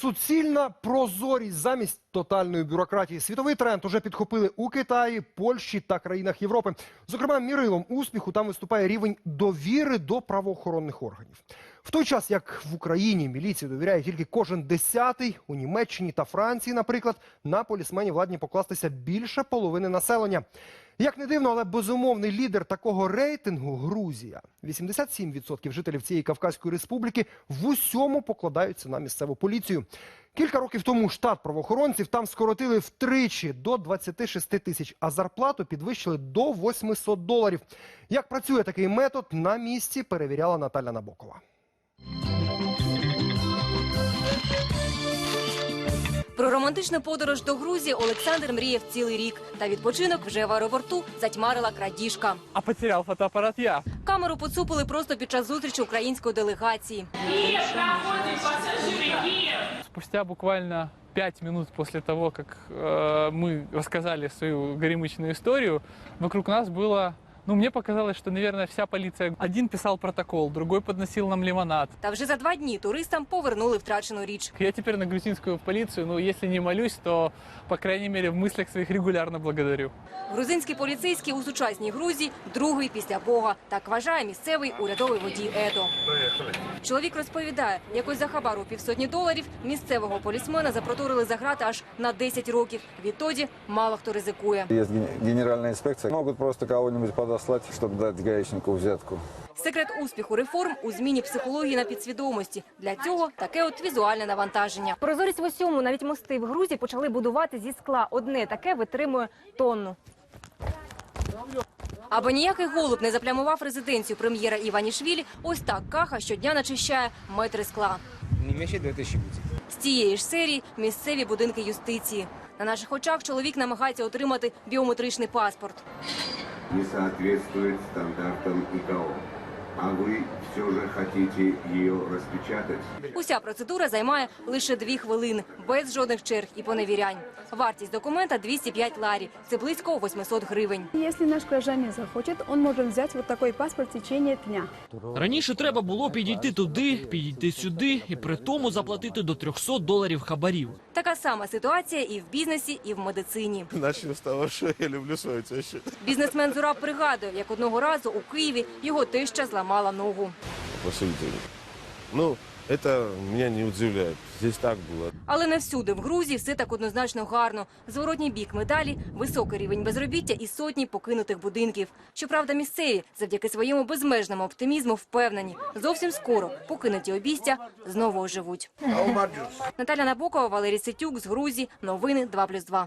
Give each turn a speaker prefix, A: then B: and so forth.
A: Суцільна прозорість замість тотальної бюрократії. Світовий тренд уже підхопили у Китаї, Польщі та країнах Європи. Зокрема, мірилом успіху там виступає рівень довіри до правоохоронних органів. В той час, як в Україні міліції довіряє тільки кожен десятий, у Німеччині та Франції, наприклад, на полісменів ладні покластися більше половини населення. Як не дивно, але безумовний лідер такого рейтингу Грузія. 87% жителів цієї Кавказької республіки в усьому покладаються на місцеву поліцію. Кілька років тому штат правоохоронців там скоротили втричі до 26 тисяч, а зарплату підвищили до 800 доларів. Як працює такий метод, на місці перевіряла Наталя Набокова.
B: Про романтичну подорож до Грузії Олександр мріяв цілий рік. Та відпочинок вже в аеропорту затьмарила крадіжка.
C: А потерял фотоаппарат я.
B: Камеру поцупили просто під час зустрічі української делегації.
C: Спустя буквально пять минут после того, как э, мы рассказали свою горемычную историю, вокруг нас было... Ну, мне показалось, что, наверное, вся полиция... Один писал протокол, другой подносил нам лимонад.
B: Та вже за два дні туристам повернули втрачену річ.
C: Я теперь на грузинскую полицию, ну, если не молюсь, то, по крайней мере, в мыслях своих регулярно благодарю.
B: Грузинський поліцейський у сучасній Грузії другий після Бога. Так вважає місцевий урядовий водій Едо. Чоловік розповідає, якось за хабару півсотні доларів місцевого полісмена запроторили за грати аж на 10 років. Відтоді мало хто ризикує.
D: Есть ген- генеральная инспекция. Могут просто кого-нибудь подослать, чтобы дать гаишнику взятку.
B: Секрет успіху реформ у зміні психології на підсвідомості. Для цього таке от візуальне навантаження.
E: Прозорість в усьому, навіть мости в Грузії почали будувати зі скла. Одне таке витримує тонну.
B: Аби ніякий голуб не заплямував резиденцію прем'єра Іванішвілі, ось так каха щодня начищає метри скла.
F: Не менше 2000 буде.
B: З цієї ж серії місцеві будинки юстиції. На наших очах чоловік намагається отримати біометричний паспорт.
G: Не соответствует стандартам ИКАО. А вы все же хотите ее распечатать?
B: Уся процедура займає лише дві хвилини, без жодних черг і поневірянь. Вартість документа 205 ларі. Це близько 800 гривень.
H: Если наш гражданин захочет, он может взять вот такой паспорт в течение дня.
I: Раніше треба було підійти туди, підійти сюди і при тому заплатити до 300 доларів хабарів.
B: Така сама ситуація і в бізнесі, і в медицині.
J: Начну з того, що я люблю свою тещу.
B: Бізнесмен Зураб пригадує, як одного разу у Києві його теща зламала ногу.
J: Посудите. Ну, это меня не удивляет. Здесь так было.
B: Але не всюди в Грузії все так однозначно гарно. Зворотній бік медалі – високий рівень безробіття і сотні покинутих будинків. Щоправда, місцеві завдяки своєму безмежному оптимізму впевнені, зовсім скоро покинуті обійстя знову оживуть. Наталя Набокова, Валерій Сетюк з Грузії. Новини 2+,2.